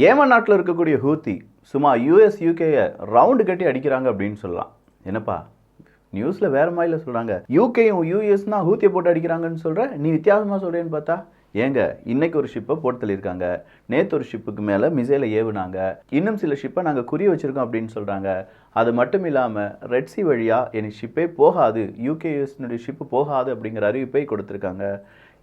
Yemen நாட்டில் இருக்கக்கூடிய Houthi சும்மா யூஎஸ் யூகேயை ரவுண்டு கட்டி அடிக்கிறாங்க அப்படின்னு சொல்லலாம். என்னப்பா? நியூஸில் வேறு மாதிரில சொல்கிறாங்க யூகேயும் யூஎஸ்னா ஹூத்தியை போட்டு அடிக்கிறாங்கன்னு சொல்கிற நீ வித்தியாசமாக சொல்கிறேன்னு பார்த்தா? ஏங்க இன்னைக்கு ஒரு ஷிப்பை போட்டு தள்ளியிருக்காங்க. நேற்று ஒரு ஷிப்புக்கு மேலே மிசைலை ஏவுனாங்க. இன்னும் சில ஷிப்பை நாங்கள் குறி வச்சுருக்கோம் அப்படின்னு சொல்கிறாங்க அது மட்டும் இல்லாமல் ரெட்சி வழியாக என் ஷிப்பே போகாது. யூகேஎஸ்னுடைய ஷிப்பு போகாது அப்படிங்கிற அறிவிப்பை கொடுத்துருக்காங்க.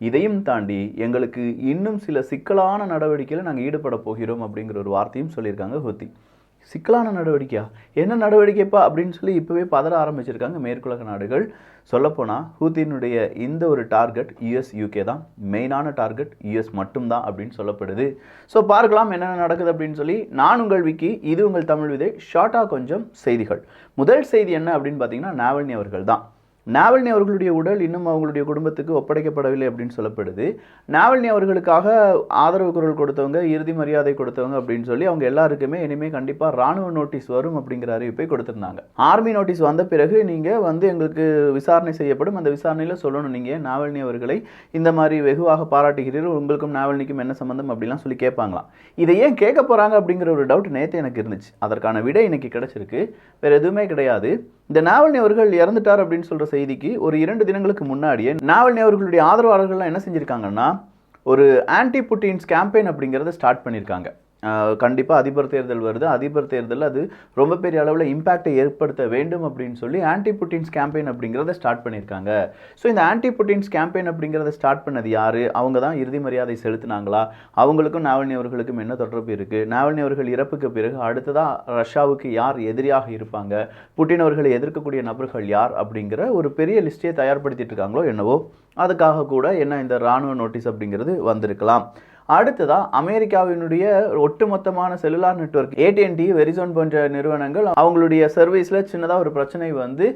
இதையும் தாண்டி எங்களுக்கு இன்னும் சில சிக்கலான நடவடிக்கையில் நாங்கள் ஈடுபட போகிறோம் அப்படிங்கிற ஒரு வார்த்தையும் சொல்லியிருக்காங்க ஹூத்தி. சிக்கலான நடவடிக்கையா? என்ன நடவடிக்கைப்பா அப்படின்னு சொல்லி இப்போவே பதற ஆரம்பிச்சிருக்காங்க மேற்குலக நாடுகள். சொல்லப்போனால் ஹூத்தினுடைய இந்த ஒரு டார்கெட் யுஎஸ் யூகே தான். மெயினான டார்கெட் யூஎஸ் மட்டும்தான் அப்படின்னு சொல்லப்படுது. ஸோ பார்க்கலாம் என்னென்ன நடக்குது அப்படின்னு சொல்லி நான் உங்கள் விக்கி இது உங்கள் தமிழ் விதை. ஷார்ட்டாக கொஞ்சம் செய்திகள். முதல் செய்தி என்ன அப்படின்னு பார்த்தீங்கன்னா நாவல்னி அவர்கள் தான். நாவல்னி அவர்களுடைய உடல் இன்னும் அவங்களுடைய குடும்பத்துக்கு ஒப்படைக்கப்படவில்லை அப்படின்னு சொல்லப்படுது. நாவல்னி அவர்களுக்காக ஆதரவு குரல் கொடுத்தவங்க இறுதி மரியாதை கொடுத்தவங்க அப்படின்னு சொல்லி அவங்க எல்லாருக்குமே இனிமேல் கண்டிப்பாக ராணுவ நோட்டீஸ் வரும் அப்படிங்கிற அறிவிப்பை கொடுத்துருந்தாங்க. ஆர்மி நோட்டீஸ் வந்த பிறகு நீங்கள் வந்து எங்களுக்கு விசாரணை செய்யப்படும். அந்த விசாரணையில் சொல்லணும். நீங்கள் நாவல்னி அவர்களை இந்த மாதிரி வெகுவாக பாராட்டுகிறீர்கள். உங்களுக்கும் நாவல்னிக்கும் என்ன சம்மந்தம் அப்படிலாம் சொல்லி கேட்பாங்களாம். இதை ஏன் கேட்க போகிறாங்க அப்படிங்கிற ஒரு டவுட் நேற்று எனக்கு இருந்துச்சு. அதற்கான விடை இன்னைக்கு கிடைச்சிருக்கு. வேறு எதுவுமே கிடையாது. இந்த நாவல்னி அவர்கள் இறந்துட்டார் அப்படின்னு சொல்கிற செய்திக்கு ஒரு இரண்டு தினங்களுக்கு முன்னாடியே நாவல்னி அவர்களுடைய ஆதரவாளர்கள்லாம் என்ன செஞ்சுருக்காங்கன்னா ஒரு ஆன்டி புட்டின்ஸ் கேம்பெயின் அப்படிங்கிறத ஸ்டார்ட் பண்ணியிருக்காங்க கண்டிப்பாக அதிபர் தேர்தல் வருது. அதிபர் தேர்தல் அது ரொம்ப பெரிய அளவில் இம்பேக்டை ஏற்படுத்த வேண்டும் அப்படின்னு சொல்லி ஆன்டி புட்டின்ஸ் கேம்பெயின் அப்படிங்கிறத ஸ்டார்ட் பண்ணியிருக்காங்க ஸோ இந்த ஆன்டி புட்டின்ஸ் கேம்பெயின் அப்படிங்கிறத ஸ்டார்ட் பண்ணது யார்? அவங்க தான் இறுதி மரியாதை செலுத்தினாங்களா? அவங்களுக்கும் நாவல்னி அவர்களுக்கும் என்ன தொடர்பு இருக்குது நாவல்னி அவர்கள் இறப்புக்கு பிறகு அடுத்ததாக ரஷ்யாவுக்கு யார் எதிரியாக இருப்பாங்க? புட்டின் அவர்களை எதிர்க்கக்கூடிய நபர்கள் யார்? அப்படிங்கிற ஒரு பெரிய லிஸ்ட்டை தயார்படுத்திட்டு இருக்காங்களோ என்னவோ அதுக்காக கூட என்ன இந்த இராணுவ நோட்டீஸ் அப்படிங்கிறது வந்திருக்கலாம். அடுத்ததாக அமெரிக்காவினுடைய ஒட்டுமொத்தமான செல்லுலார் நெட்வொர்க் ஏடிஎன்டி வெரிசோன் போன்ற நிறுவனங்கள் அவங்களுடைய சர்வீஸில் சின்னதாக ஒரு பிரச்சனை வந்து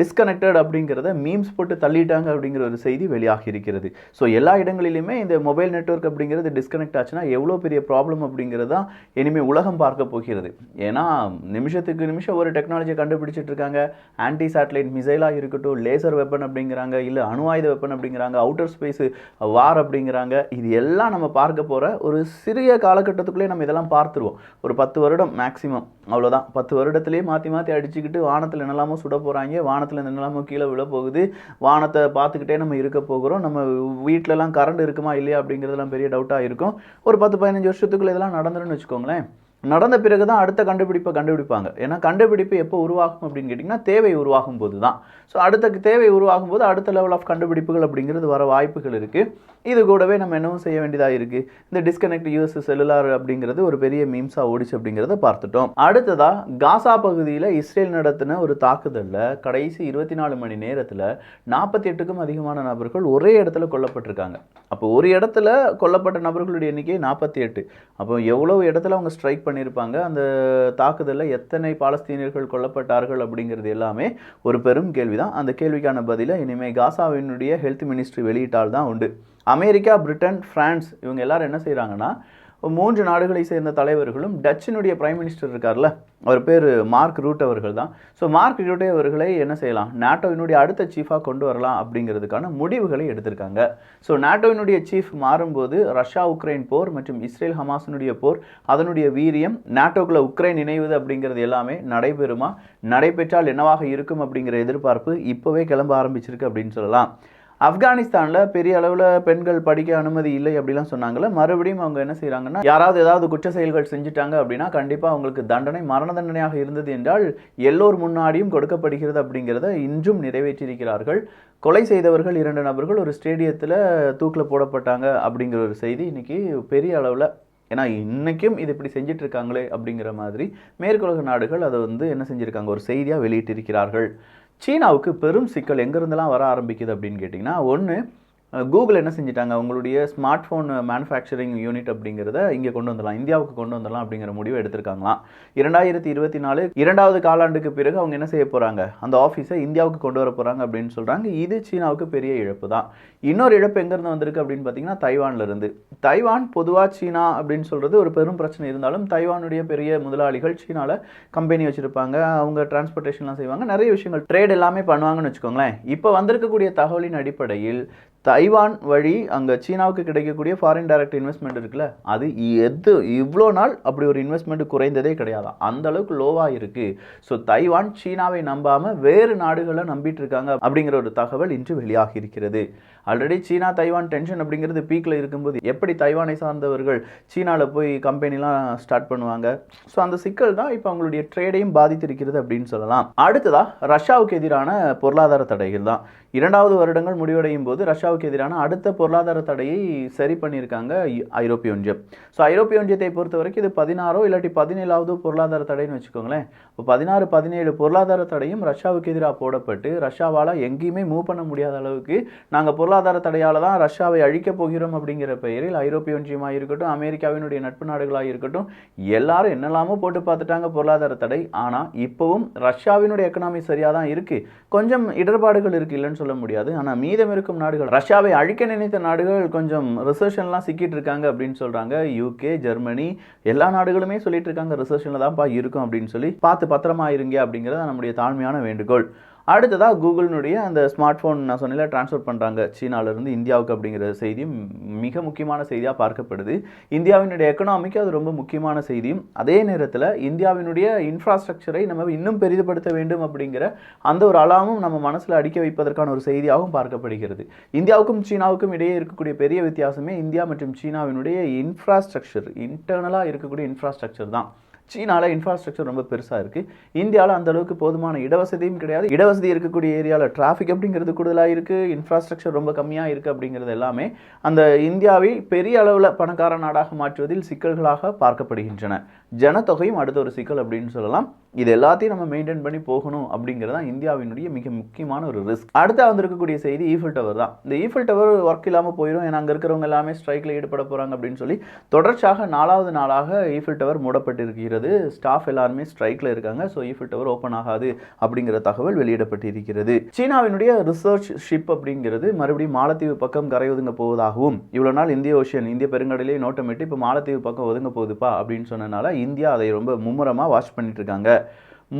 டிஸ்கனெக்டட் அப்படிங்கிறத மீம்ஸ் போட்டு தள்ளிட்டாங்க அப்படிங்கிற ஒரு செய்தி வெளியாகி இருக்கிறது. ஸோ எல்லா இடங்களிலுமே இந்த மொபைல் நெட்வொர்க் அப்படிங்கிறது டிஸ்கனெக்ட் ஆச்சுன்னா எவ்வளோ பெரிய ப்ராப்ளம் அப்படிங்கிறது தான் இனிமேல் உலகம் பார்க்க போகிறது. ஏன்னா நிமிஷத்துக்கு நிமிஷம் ஒரு டெக்னாலஜியை கண்டுபிடிச்சிட்டு இருக்காங்க. ஆன்டி சேட்டலைட் மிசைலாக இருக்கட்டும் லேசர் வெப்பன் அப்படிங்கிறாங்க இல்லை அணு ஆயுத வெப்பன் அப்படிங்கிறாங்க அவுட்டர் ஸ்பேஸ் வார் அப்படிங்கிறாங்க. இது எல்லாம் நம்ம பார்க்க பார்க்க போகிற ஒரு சிறிய காலகட்டத்துக்குள்ளே நம்ம இதெல்லாம் பார்த்துருவோம். ஒரு பத்து வருடம் மேக்ஸிமம் அவ்வளோதான் பத்து வருடத்துலேயே மாற்றி மாற்றி அடிச்சுக்கிட்டு வானத்தில் என்னெல்லாமோ சுட போகிறாங்க வானத்தில் என்னெல்லாமோ கீழே விழ போகுது வானத்தை பார்த்துக்கிட்டே நம்ம இருக்க போகிறோம். நம்ம வீட்டிலலாம் கரண்ட் இருக்குமா இல்லையா அப்படிங்கிறதுலாம் பெரிய டவுட்டாக இருக்கும். ஒரு பத்து பதினஞ்சு வருஷத்துக்குள்ளே இதெல்லாம் நடந்துருன்னு வச்சுக்கோங்களேன். நடந்த பிறகு தான் அடுத்த கண்டுபிடிப்பை கண்டுபிடிப்பாங்க. ஏன்னா கண்டுபிடிப்பு எப்போ உருவாகும் அப்படின்னு கேட்டிங்கன்னா தேவை உருவாகும் போது தான் ஸோ அடுத்த தேவை உருவாகும் போது அடுத்த லெவல் ஆஃப் கண்டுபிடிப்புகள் அப்படிங்கிறது வர வாய்ப்புகள் இருக்குது இது கூடவே நம்ம என்னவும் செய்ய வேண்டியதாக இருக்குது இந்த டிஸ்கனெக்ட் யூஎஸ் செல்லுலார் அப்படிங்கிறது ஒரு பெரிய மீம்ஸாக ஓடிச்சு அப்படிங்கிறத பார்த்துட்டோம். அடுத்ததாக காசா பகுதியில் இஸ்ரேல் நடத்தின ஒரு தாக்குதலில் கடைசி இருபத்தி நாலு மணி நேரத்தில் நாற்பத்தி எட்டுக்கும் அதிகமான நபர்கள் ஒரே இடத்துல கொல்லப்பட்டிருக்காங்க. அப்போ ஒரு இடத்துல கொல்லப்பட்ட நபர்களுடைய எண்ணிக்கை நாற்பத்தி எட்டு அப்போ எவ்வளோ இடத்துல அவங்க ஸ்ட்ரைக் பண்ணியிருப்பாங்க அந்த தாக்குதலில் எத்தனை பாலஸ்தீனியர்கள் கொல்லப்பட்டார்கள் அப்படிங்கிறது எல்லாமே ஒரு பெரும் கேள்வி தான் அந்த கேள்விக்கான பதிலை இனிமேல் காசாவினுடைய ஹெல்த் மினிஸ்ட்ரி வெளியிட்டால் தான் உண்டு. அமெரிக்கா பிரிட்டன் பிரான்ஸ் இவங்க எல்லாரும் என்ன செய்கிறாங்கன்னா மூன்று நாடுகளை சேர்ந்த தலைவர்களும் டச்சினுடைய பிரைம் மினிஸ்டர் இருக்கார்ல அவர் பேர் மார்க் ரூட் அவர்கள் தான். ஸோ மார்க் ரூட்டே அவர்களை என்ன செய்யலாம்? நாட்டோவினுடைய அடுத்த சீஃபாக கொண்டு வரலாம் அப்படிங்கிறதுக்கான முடிவுகளை எடுத்திருக்காங்க. ஸோ நாட்டோவினுடைய சீஃப் மாறும்போது ரஷ்யா உக்ரைன் போர் மற்றும் இஸ்ரேல் ஹமாஸினுடைய போர் அதனுடைய வீரியம் நாட்டோக்குள்ள உக்ரைன் இணைவது அப்படிங்கிறது எல்லாமே நடைபெறுமா? நடைபெற்றால் என்னவாக இருக்கும் அப்படிங்கிற எதிர்பார்ப்பு இப்போவே கிளம்ப ஆரம்பிச்சிருக்கு அப்படின்னு சொல்லலாம். ஆப்கானிஸ்தானில் பெரிய அளவில் பெண்கள் படிக்க அனுமதி இல்லை அப்படிலாம் சொன்னாங்கல்ல மறுபடியும் அவங்க என்ன செய்கிறாங்கன்னா யாராவது ஏதாவது குற்ற செயல்கள் செஞ்சுட்டாங்க அப்படின்னா கண்டிப்பாக அவங்களுக்கு தண்டனை மரண தண்டனையாக இருந்தது என்றால் எல்லோர் முன்னாடியும் கொடுக்கப்படுகிறது அப்படிங்கிறத இன்றும் நிறைவேற்றியிருக்கிறார்கள். கொலை செய்தவர்கள் இரண்டு நபர்கள் ஒரு ஸ்டேடியத்தில் தூக்கில் போடப்பட்டாங்க அப்படிங்கிற ஒரு செய்தி இன்னைக்கு பெரிய அளவில் ஏன்னா இன்றைக்கும் இது இப்படி செஞ்சுட்டு இருக்காங்களே அப்படிங்கிற மாதிரி மேற்குலக நாடுகள் அதை வந்து என்ன செஞ்சுருக்காங்க ஒரு செய்தியாக வெளியிட்டிருக்கிறார்கள். சீனாவுக்கு பெரும் சிக்கல் எங்கேருந்தெல்லாம் வர ஆரம்பிக்குது அப்படின்னு கேட்டிங்கன்னா ஒன்று கூகுள் என்ன செஞ்சிட்டாங்க? அவங்களுடைய ஸ்மார்ட் ஃபோன் மேனுஃபேக்சரிங் யூனிட் அப்படிங்கிறத இங்கே கொண்டு வந்துடலாம். இந்தியாவுக்கு கொண்டு வந்துடலாம் அப்படிங்கிற முடிவு எடுத்திருக்காங்களாம். இரண்டாயிரத்தி இருபத்தி நாலு இரண்டாவது காலாண்டுக்கு பிறகு அவங்க என்ன செய்ய போகிறாங்க அந்த ஆஃபீஸை இந்தியாவுக்கு கொண்டு வர போகிறாங்க அப்படின்னு சொல்கிறாங்க இது சீனாவுக்கு பெரிய இழப்பு தான். இன்னொரு இழப்பு எங்கேருந்து வந்திருக்கு அப்படின்னு பார்த்தீங்கன்னா தைவான்லேருந்து தைவான் பொதுவாக சீனா அப்படின்னு சொல்கிறது ஒரு பெரும் பிரச்சனை இருந்தாலும் தைவானுடைய பெரிய முதலாளிகள் சீனாவில் கம்பெனி வச்சுருப்பாங்க. அவங்க டிரான்ஸ்போர்ட்டேஷன்லாம் செய்வாங்க. நிறைய விஷயங்கள் ட்ரேட் எல்லாமே பண்ணுவாங்கன்னு வச்சுக்கோங்களேன். இப்போ வந்திருக்கக்கூடிய தகவலின் அடிப்படையில் தைவான் வழி அங்கே சீனாவுக்கு கிடைக்கக்கூடிய ஃபாரின் டைரக்ட் இன்வெஸ்ட்மெண்ட் இருக்குல்ல அது எது இவ்வளோ நாள் அப்படி ஒரு இன்வெஸ்ட்மெண்ட் குறைந்ததே கிடையாது? அந்த அளவுக்கு லோவாக இருக்குது ஸோ தைவான் சீனாவை நம்பாமல் வேறு நாடுகளை நம்பிட்டு இருக்காங்க அப்படிங்கிற ஒரு தகவல் இன்று வெளியாகி இருக்கிறது. ஆல்ரெடி சீனா தைவான் டென்ஷன் அப்படிங்கிறது பீக்கில் இருக்கும்போது எப்படி தைவானை சார்ந்தவர்கள் சீனாவில் போய் கம்பெனிலாம் ஸ்டார்ட் பண்ணுவாங்க? ஸோ அந்த சிக்கல் தான் இப்போ அவங்களுடைய ட்ரேடையும் பாதித்திருக்கிறது அப்படின்னு சொல்லலாம். அடுத்ததாக ரஷ்யாவுக்கு எதிரான பொருளாதார தடைகள் தான். இரண்டாவது வருடங்கள் முடிவடையும் போது ரஷ்யா ரஷ்யாவுக்கு எதிரான அடுத்த பொருளாதார தடையை சரி பண்ணியிருக்காங்க ஐரோப்பிய ஒன்றியம். ஸோ ஐரோப்பிய ஒன்றியத்தை பொறுத்த வரைக்கும் இது பதினாறோ இல்லாட்டி பதினேழாவது பொருளாதார தடைன்னு வச்சுக்கோங்களேன். இப்போ பதினாறு பதினேழு பொருளாதார தடையும் ரஷ்யாவுக்கு எதிராக போடப்பட்டு ரஷ்யாவால் எங்கேயுமே மூவ் பண்ண முடியாத அளவுக்கு நாங்கள் பொருளாதார தடையால் தான் ரஷ்யாவை அழிக்கப் போகிறோம் அப்படிங்கிற பெயரில் ஐரோப்பிய ஒன்றியமாக இருக்கட்டும் அமெரிக்காவினுடைய நட்பு நாடுகளாக இருக்கட்டும் எல்லாரும் என்னெல்லாமோ போட்டு பார்த்துட்டாங்க பொருளாதார தடை. ஆனால் இப்போவும் ரஷ்யாவினுடைய எக்கனாமி சரியாக தான் இருக்குது கொஞ்சம் இடர்பாடுகள் இருக்குது இல்லைன்னு சொல்ல முடியாது. ஆனால் மீதம் இருக்கும் நாடுகள் ரஷ்யாவை அழிக்க நினைத்த நாடுகள் கொஞ்சம் ரிசர்ஷன்லாம் சிக்கிட்டு இருக்காங்க அப்படின்னு சொல்கிறாங்க யூகே ஜெர்மனி எல்லா நாடுகளுமே சொல்லிட்டு இருக்காங்க ரிசர்ஷனில் தான்ப்பா இருக்கும் அப்படின்னு சொல்லி. பார்த்து பத்திரமா இருங்க அப்படிங்கிறது நம்முடைய தாழ்மையான வேண்டுகோள். அடுத்ததாக கூகுளினுடைய அந்த ஸ்மார்ட் ஃபோன் நான் சொன்னல ட்ரான்ஸ்ஃபர் பண்ணுறாங்க சீனாவிலேருந்து இந்தியாவுக்கு அப்படிங்கிற செய்தியும் மிக முக்கியமான செய்தியாக பார்க்கப்படுது. இந்தியாவினுடைய எக்கனாமிக்கு அது ரொம்ப முக்கியமான செய்தியும் அதே நேரத்தில் இந்தியாவினுடைய இன்ஃப்ராஸ்ட்ரக்சரை நம்ம இன்னும் பெரிதுபடுத்த வேண்டும் அப்படிங்கிற அந்த ஒரு அலாமும் நம்ம மனசில் அடிக்க வைப்பதற்கான ஒரு செய்தியாகவும் பார்க்கப்படுகிறது. இந்தியாவுக்கும் சீனாவுக்கும் இடையே இருக்கக்கூடிய பெரிய வித்தியாசமே இந்தியா மற்றும் சீனாவினுடைய இன்ஃப்ராஸ்ட்ரக்சர் இன்டர்னலாக இருக்கக்கூடிய இன்ஃப்ராஸ்ட்ரக்சர் தான். சீனாவில் இன்ஃப்ராஸ்ட்ரக்சர் ரொம்ப பெருசாக இருக்குது இந்தியாவில் அந்த அளவுக்கு போதுமான இடவசதியும் கிடையாது. இடவசதி இருக்கக்கூடிய ஏரியாவில் டிராஃபிக் அப்படிங்கிறது கூடுதலாக இருக்குது இன்ஃப்ராஸ்ட்ரக்சர் ரொம்ப கம்மியாக இருக்குது அப்படிங்கிறது எல்லாமே அந்த இந்தியாவை பெரிய அளவில் பணக்கார நாடாக மாற்றுவதில் சிக்கல்களாக பார்க்கப்படுகின்றன. ஜனத்தொகையும் அடுத்த ஒரு சிக்கல் அப்படின்னு சொல்லலாம். இது எல்லாத்தையும் நம்ம மெயின்டைன் பண்ணி போகணும் அப்படிங்கிறது தான் இந்தியாவினுடைய மிக முக்கியமான ஒரு ரிஸ்க் அடுத்து வந்திருக்கக்கூடிய செய்தி ஈஃபில் டவர் தான். இந்த ஈஃபில் டவர் ஒர்க் இல்லாமல் போயிடும் ஏன்னா அங்கே இருக்கிறவங்க எல்லாமே ஸ்ட்ரைக்கில் ஈடுபட போகிறாங்க அப்படின்னு சொல்லி தொடர்ச்சியாக நாலாவது நாளாக ஈஃபில் டவர் மூடப்பட்டிருக்கிறது. ஸ்டாஃப் எல்லாருமே ஸ்ட்ரைக்கில் இருக்காங்க. ஸோ ஈஃபில் டவர் ஓப்பன் ஆகாது அப்படிங்கிற தகவல் வெளியிடப்பட்டிருக்கிறது. சீனாவினுடைய ரிசர்ச் ஷிப் அப்படிங்கிறது மறுபடியும் மாலத்தீவு பக்கம் கரை ஒதுங்க போவதாகவும் இவ்வளோ நாள் இந்திய ஓஷியன் இந்திய பெருங்கடலே நோட்டமிட்டு இப்போ மாலத்தீவு பக்கம் ஒதுங்க போகுதுப்பா அப்படின்னு சொன்னனால இந்தியா அதை ரொம்ப மும்முரமாக வாட்ச் பண்ணிட்டு இருக்காங்க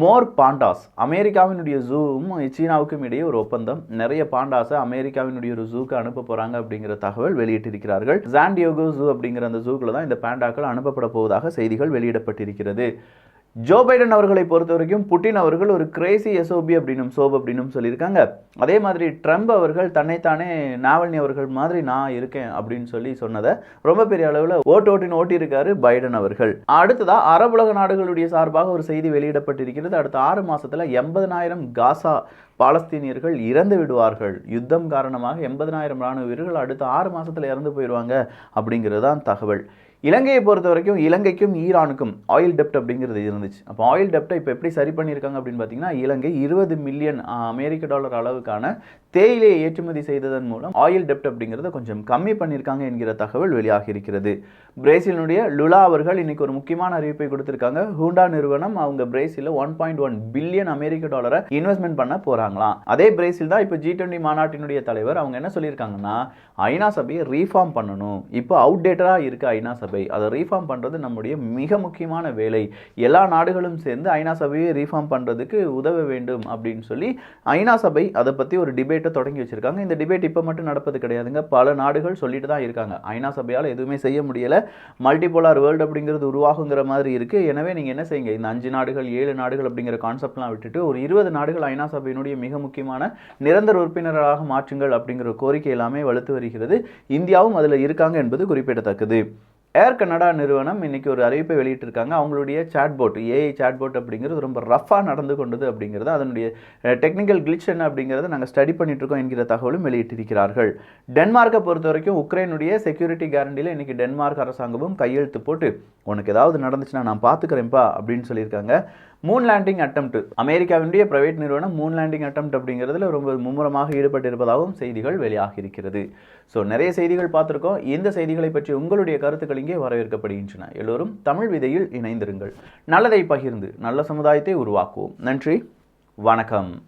மோர் பாண்டாஸ் அமெரிக்காவினுடைய ஜூவும் சீனாவுக்கும் இடையே ஒரு ஒப்பந்தம். நிறைய பாண்டாஸை அமெரிக்காவினுடைய ஒரு ஜூக்கு அனுப்ப போகிறாங்க அப்படிங்கிற தகவல் வெளியிட்டிருக்கிறார்கள். ஜான்டியோகோ ஜூ அப்படிங்கிற அந்த ஜூக்கில் தான் இந்த பாண்டாக்கள் அனுப்பப்பட போவதாக செய்திகள் வெளியிடப்பட்டிருக்கிறது. ஜோ பைடன் அவர்களை பொறுத்த வரைக்கும் புட்டின் அவர்கள் ஒரு கிரேசி எஸ்ஓபி அப்படின்னும் சோப் அப்படின்னும் சொல்லியிருக்காங்க. அதே மாதிரி ட்ரம்ப் அவர்கள் தன்னைத்தானே நாவல்னி அவர்கள் மாதிரி நான் இருக்கேன் அப்படின்னு சொல்லி சொன்னதை ரொம்ப பெரிய அளவில் ஓட்டு ஓட்டின்னு ஓட்டியிருக்காரு பைடன் அவர்கள். அடுத்ததாக அரபுலக நாடுகளுடைய சார்பாக ஒரு செய்தி வெளியிடப்பட்டிருக்கிறது. அடுத்த ஆறு மாதத்தில் எண்பதனாயிரம் காசா பாலஸ்தீனியர்கள் இறந்து விடுவார்கள். யுத்தம் காரணமாக எண்பதனாயிரம் ராணுவ வீரர்கள் அடுத்த ஆறு மாதத்தில் இறந்து போயிடுவாங்க அப்படிங்கிறது தான் தகவல். இலங்கையை பொறுத்த வரைக்கும் இலங்கைக்கும் ஈரானுக்கும் ஆயில் டெப்ட் அப்படிங்கிறது இருந்துச்சு. அப்போ ஆயில் டெப்டை இப்போ எப்படி சரி பண்ணியிருக்காங்க அப்படின்னு பார்த்தீங்கன்னா இலங்கை இருபது மில்லியன் அமெரிக்க டாலர் அளவுக்கான தேயிலையை ஏற்றுமதி செய்ததன் மூலம் ஆயில் டெப்ட் அப்படிங்கிறத கொஞ்சம் கம்மி பண்ணியிருக்காங்க என்கிற தகவல் வெளியாகி இருக்கிறது பிரேசிலினுடைய லுலா அவர்கள் இன்னைக்கு ஒரு முக்கியமான அறிவிப்பை கொடுத்திருக்காங்க. ஹூண்டா நிறுவனம் அவங்க பிரேசிலில் ஒன் பாயிண்ட் ஒன் பில்லியன் அமெரிக்க டாலரை இன்வெஸ்ட்மெண்ட் பண்ண போறாங்களாம். அதே பிரேசில் தான் இப்போ ஜி டுவெண்ட்டி மாநாட்டினுடைய தலைவர் அவங்க என்ன சொல்லியிருக்காங்கன்னா ஐநா சபையை ரீஃபார்ம் பண்ணணும். இப்போ அவுடேட்டடாக இருக்கு ஐநா சபை. அதை ரீஃபார்ம் பண்ணுறது நம்முடைய மிக முக்கியமான வேலை. எல்லா நாடுகளும் சேர்ந்து ஐநா சபையை ரீஃபார்ம் பண்ணுறதுக்கு உதவ வேண்டும் அப்படின்னு சொல்லி ஐநா சபை அதை பற்றி ஒரு டிபேட் டிபேட்டை தொடங்கி வச்சிருக்காங்க. இந்த டிபேட் இப்போ மட்டும் நடப்பது கிடையாதுங்க. பல நாடுகள் சொல்லிட்டு தான் இருக்காங்க. ஐநா சபையால் எதுவுமே செய்ய முடியலை. மல்டிபோலார் வேர்ல்டு அப்படிங்கிறது உருவாகுங்கிற மாதிரி இருக்கு. எனவே நீங்கள் என்ன செய்யுங்க? இந்த அஞ்சு நாடுகள் ஏழு நாடுகள் அப்படிங்கிற கான்செப்ட்லாம் விட்டுட்டு ஒரு இருபது நாடுகள் ஐநா சபையினுடைய மிக முக்கியமான நிரந்தர உறுப்பினராக மாற்றுங்கள் அப்படிங்கிற கோரிக்கை எல்லாமே வலுத்து வருகிறது. இந்தியாவும் அதில் இருக்காங்க என்பது குறிப்பிடத்தக்கது. ஏர் கனடா நிறுவனம் இன்னைக்கு ஒரு அறிவிப்பை வெளியிட்டிருக்காங்க. அவங்களுடைய சாட்போட் ஏஐ சாட்போட் அப்படிங்கிறது ரொம்ப ரஃபாக நடந்து கொண்டது அப்படிங்கிறது அதனுடைய டெக்னிக்கல் கிளிச் என்ன அப்படிங்கிறத நாங்கள் ஸ்டடி பண்ணிட்டு இருக்கோம் என்கிற தகவலும் வெளியிட்டிருக்கிறார்கள். டென்மார்க்கை பொறுத்த வரைக்கும் உக்ரைனுடைய செக்யூரிட்டி கேரண்டியில் இன்றைக்கி டென்மார்க் அரசாங்கமும் கையெழுத்து போட்டு உனக்கு ஏதாவது நடந்துச்சுன்னா நான் பார்த்துக்கிறேன்ப்பா அப்படின்னு சொல்லியிருக்காங்க. மூன் லேண்டிங் அட்டம்ப்ட் அமெரிக்காவினுடைய பிரைவேட் நிறுவனம் மூன் லேண்டிங் அட்டம்ப்ட் அப்படிங்கிறதுல ரொம்ப மும்முரமாக ஈடுபட்டிருப்பதாகவும் செய்திகள் வெளியாகி இருக்கிறது ஸோ நிறைய செய்திகள் பார்த்துருக்கோம். இந்த செய்திகளை பற்றி உங்களுடைய கருத்துக்கள் இங்கே வரவேற்கப்படுகின்றன. எல்லோரும் தமிழ் விதையில் இணைந்திருங்கள். நல்லதை பகிர்ந்து நல்ல சமுதாயத்தை உருவாக்குவோம். நன்றி. வணக்கம்.